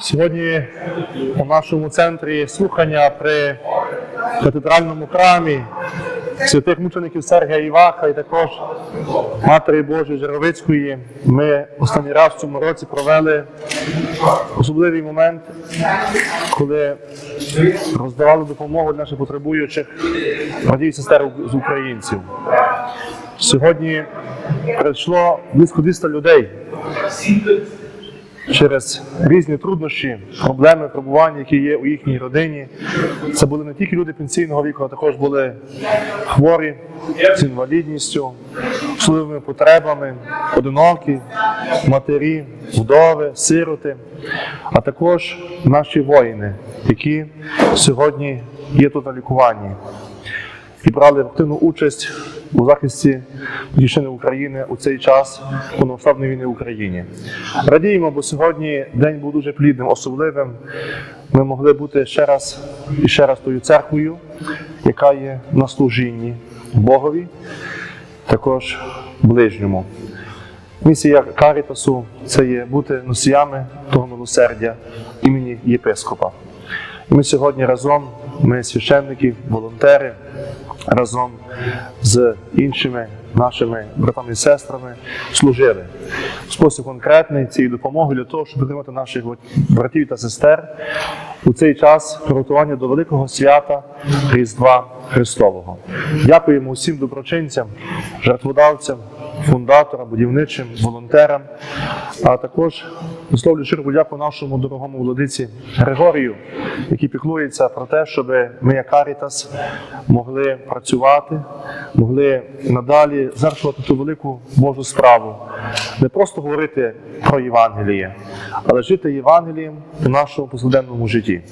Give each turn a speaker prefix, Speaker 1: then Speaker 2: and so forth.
Speaker 1: Сьогодні у нашому центрі слухання при катедральному храмі святих мучеників Сергія Іваха і також Матері Божої Жировицької. Ми останній раз в цьому році провели особливий момент, коли роздавали допомогу для наших потребуючих братів сестер з українців. Сьогодні прийшло близько 200 людей через різні труднощі, проблеми, пробування, які є у їхній родині. Це були не тільки люди пенсійного віку, а також були хворі з інвалідністю, особливими потребами, одинокі, матері, вдови, сироти, а також наші воїни, які сьогодні є тут на лікуванні і брали активну участь у захисті Батьківщини України у цей час повномасштабної війни в Україні. Радіємо, бо сьогодні день був дуже плідним, особливим. Ми могли бути ще раз і ще раз тою церквою, яка є на служінні Богові, також ближньому. Місія Карітасу це є бути носіями того милосердя імені єпископа. Ми сьогодні разом, ми священники, волонтери, разом з іншими нашими братами і сестрами служили в спосіб конкретний цієї допомоги для того, щоб підтримати наших братів та сестер у цей час приготування до великого свята Різдва Христового. Дякуємо усім доброчинцям, жертводавцям, фундаторам, будівничим, волонтерам, а також висловлюю щиру подяку нашому дорогому владиці Григорію, який піклується про те, щоб ми, як Карітас, могли працювати, могли надалі завершувати ту велику Божу справу, не просто говорити про Євангеліє, але жити Євангелієм у нашому повсякденному житті.